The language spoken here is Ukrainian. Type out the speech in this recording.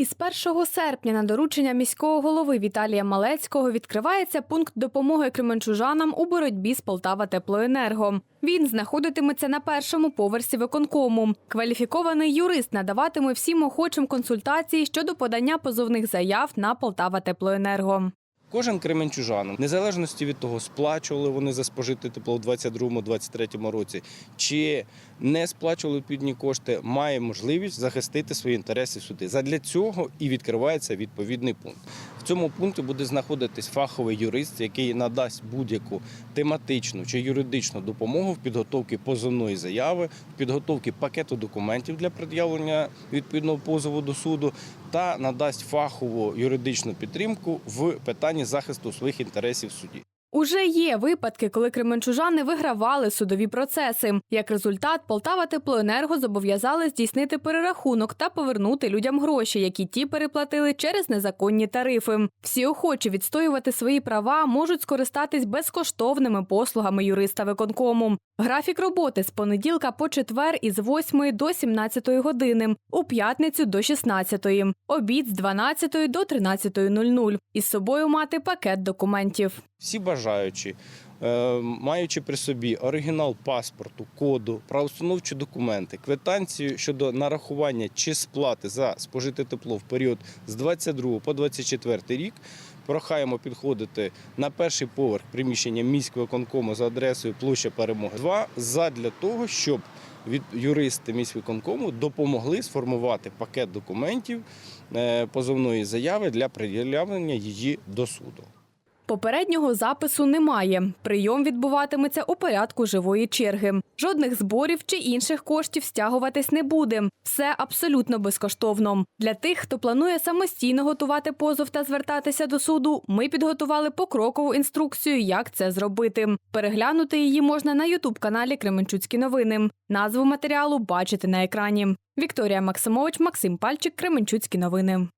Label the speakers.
Speaker 1: Із 1 серпня на доручення міського голови Віталія Малецького відкривається пункт допомоги кременчужанам у боротьбі з Полтава Теплоенерго. Він знаходитиметься на першому поверсі виконкому. Кваліфікований юрист надаватиме всім охочим консультації щодо подання позовних заяв на Полтава Теплоенерго.
Speaker 2: Кожен кременчужанин, незалежності від того, сплачували вони за спожите тепло в 2022-2023 році, чи не сплачували відповідні кошти, має можливість захистити свої інтереси в суді. Задля цього і відкривається відповідний пункт. В цьому пункті буде знаходитись фаховий юрист, який надасть будь-яку тематичну чи юридичну допомогу в підготовці позовної заяви, в підготовці пакету документів для пред'явлення відповідного позову до суду та надасть фахову юридичну підтримку в питанні захисту своїх інтересів в суді.
Speaker 1: Уже є випадки, коли кременчужани вигравали судові процеси. Як результат, Полтава Теплоенерго зобов'язали здійснити перерахунок та повернути людям гроші, які ті переплатили через незаконні тарифи. Всі охочі відстоювати свої права можуть скористатись безкоштовними послугами юриста виконкому. Графік роботи з понеділка по четвер із 8 до 17 години, у п'ятницю до 16, обід з 12 до 13.00. Із собою мати пакет документів.
Speaker 2: Всі бажаючі, е, маючи при собі оригінал паспорту, коду, правоустановчі документи, квитанцію щодо нарахування чи сплати за спожите тепло в період з 22 по 24 рік, прохаємо підходити на перший поверх приміщення міського конкому за адресою площа Перемоги 2 задля того, щоб від юристи міськвиконкому допомогли сформувати пакет документів е, позовної заяви для пред'явлення її до суду.
Speaker 1: Попереднього запису немає. Прийом відбуватиметься у порядку живої черги. Жодних зборів чи інших коштів стягуватись не буде. Все абсолютно безкоштовно. Для тих, хто планує самостійно готувати позов та звертатися до суду, ми підготували покрокову інструкцію, як це зробити. Переглянути її можна на ютуб-каналі Кременчуцькі новини. Назву матеріалу бачите на екрані. Вікторія Максимович, Максим Пальчик, Кременчуцькі новини.